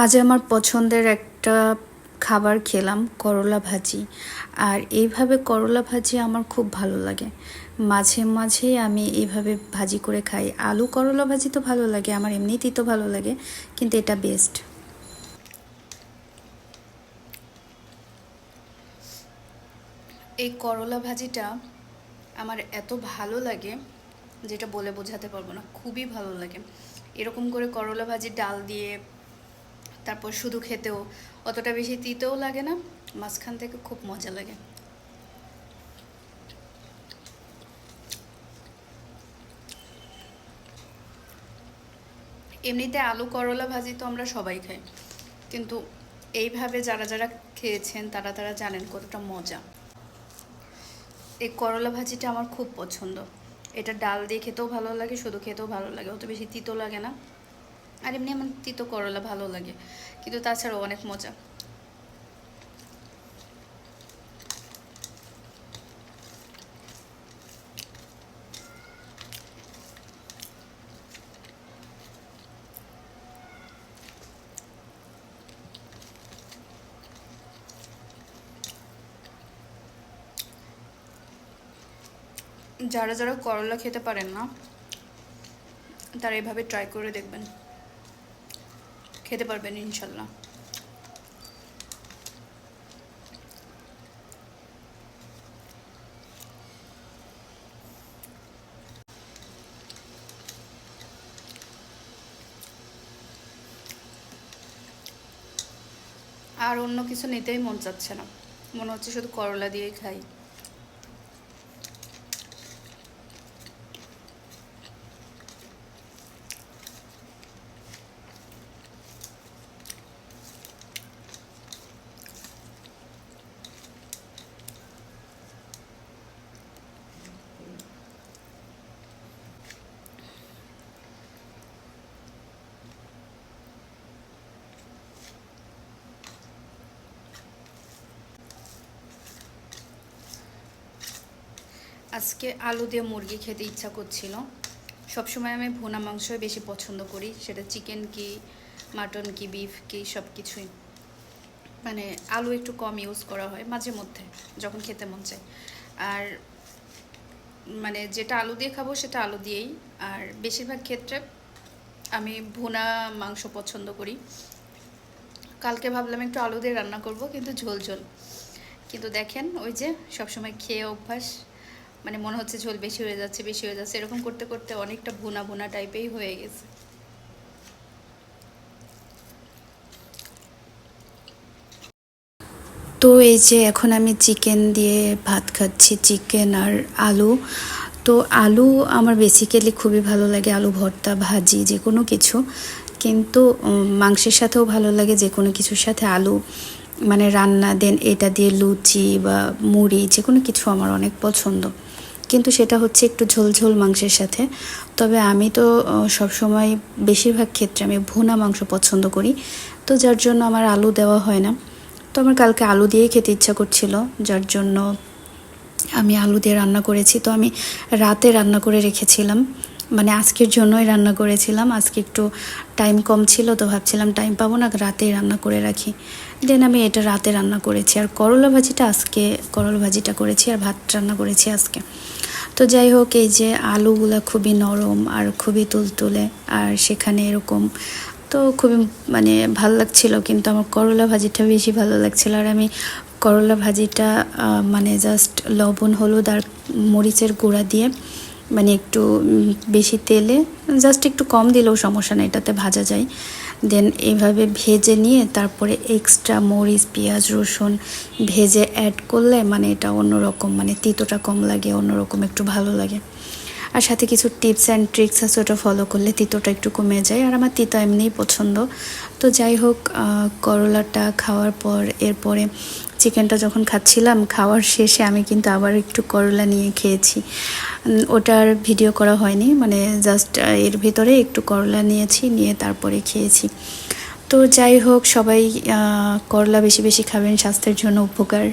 আজ আমার পছন্দের একটা খাবার খেলাম, করলা ভাজি। আর এইভাবে করলা ভাজি আমার খুব ভালো লাগে। মাঝে মাঝে আমি এইভাবে ভাজি করে খাই। আলু করলা ভাজি তো ভালো লাগে, আমার এমনিতেই তো ভালো লাগে, কিন্তু এটা বেস্ট এই করলা ভাজিটা আমার এত ভালো লাগে, যেটা বলে বোঝাতে পারব না, খুবই ভালো লাগে। এরকম করে করলা ভাজি ডাল দিয়ে তারপর শুধু খেতেও অতটা বেশি তিতেও লাগে না, মাঝখান থেকে খুব মজা লাগে। এমনিতে আলু করলা ভাজি তো আমরা সবাই খাই, কিন্তু এইভাবে যারা যারা খেয়েছেন তারা তারা জানেন কতটা মজা। এই করলা ভাজিটা আমার খুব পছন্দ। এটা ডাল দিয়ে খেতেও ভালো লাগে, শুধু খেতেও ভালো লাগে, অত বেশি তিতো লাগে না। আর এমনি আমার তিতো করলা ভালো লাগে, কিন্তু তাছাড়াও অনেক মজা। যারা যারা করলা খেতে পারেন না, তারা এভাবে ট্রাই করে দেখবেন। খেতে পারবেন, ইনশাল্লাহ। আর অন্য কিছু নিতেই মন চাচ্ছে না। মনে হচ্ছে শুধু করলা দিয়েই খাই। আজকে আলু দিয়ে মুরগি খেতে ইচ্ছা করছিল। সবসময় আমি ভুনা মাংসই বেশি পছন্দ করি। সেটা চিকেন কি মাটন কি বিফ কি সব কিছুই মানে আলু একটু কম ইউজ করা হয় মাঝে মধ্যে, যখন খেতে মন চায়। আর মানে যেটা আলু দিয়ে খাব সেটা আলু দিয়েই। আর বেশিরভাগ ক্ষেত্রে আমি ভুনা মাংস পছন্দ করি। কালকে ভাবলাম একটু আলু দিয়ে রান্না করব, কিন্তু ঝোল ঝোল। কিন্তু দেখেন ওই যে সবসময় খেয়ে অভ্যাস। মানে মনে হচ্ছে ঝোল বেশি হয়ে যাচ্ছে, বেশি হয়ে যাচ্ছে, এরকম করতে করতে অনেকটা ভুনা ভুনা টাইপেই হয়ে গেছে। তো এই যে এখন আমি চিকেন দিয়ে ভাত খাচ্ছি, চিকেন আর আলু। তো আলু আমার বেসিক্যালি খুবই ভালো লাগে, আলু, ভর্তা, ভাজি, যে কোনো কিছু। কিন্তু মাংসের সাথেও ভালো লাগে যে কোনো কিছুর সাথে। আলু মানে রান্না দেন এটা দিয়ে লুচি বা মুড়ি, যে কোনো কিছু আমার অনেক পছন্দ। কিন্তু সেটা হচ্ছে একটু ঝোল ঝোল মাংসের সাথে। তবে আমি তো সবসময় বেশিরভাগ ক্ষেত্রে আমি ভুনা মাংস পছন্দ করি। তো যার জন্য আমার আলু দেওয়া হয় না। তো আমার কালকে আলু দিয়েই খেতে ইচ্ছা করছিল, যার জন্য আমি আলু দিয়ে রান্না করেছি। তো আমি রাতে রান্না করে রেখেছিলাম। মানে আজকের জন্যই রান্না করেছিলাম। আজকে একটু টাইম কম ছিল, তো ভাবছিলাম টাইম পাবো না, রাতেই রান্না করে রাখি। দেন আমি এটা রাতে রান্না করেছি। আর করলা ভাজিটা আজকে, করলা ভাজিটা করেছি আর ভাত রান্না করেছি আজকে। তো যাই হোক, এই যে আলুগুলো খুবই নরম আর খুবই তুলতুলে আর সেখানে এরকম, তো খুবই মানে ভালো লাগছিল। কিন্তু আমার করলা ভাজিটা বেশি ভালো লাগছিল। আর আমি করলা ভাজিটা মানে জাস্ট লবণ, হলুদ আর মরিচের গুঁড়া দিয়ে মানে একটু বেশি তেলে জাস্ট একটু কম দিলেও সমস্যা নেই, এটাতে ভাজা যায়। দেন এইভাবে ভেজে নিয়ে তারপরে এক্সট্রা মরিচ, পেঁয়াজ, রসুন ভেজে অ্যাড করলে মানে এটা অন্যরকম মানে তিতোটা কম লাগে, অন্যরকম একটু ভালো লাগে। আর সাথে কিছু টিপস অ্যান্ড ট্রিক্স আছে, ওটা ফলো করলে তিতোটা একটু কমে যায়। আর আমার তিতো এমনিই পছন্দ। তো যাই হোক করলাটা খাওয়ার পর, এরপরে চিকেনটা যখন খাচ্ছিলাম, খাওয়ার শেষে আমি কিন্তু আবার একটু করলা নিয়ে খেয়েছি। ওটার ভিডিও করা হয়নি মানে জাস্ট এর ভিতরে একটু করলা নিয়েছি, নিয়ে তারপরে খেয়েছি। তো যাই হোক, সবাই করলা বেশি বেশি খাবেন, স্বাস্থ্যের জন্য উপকার।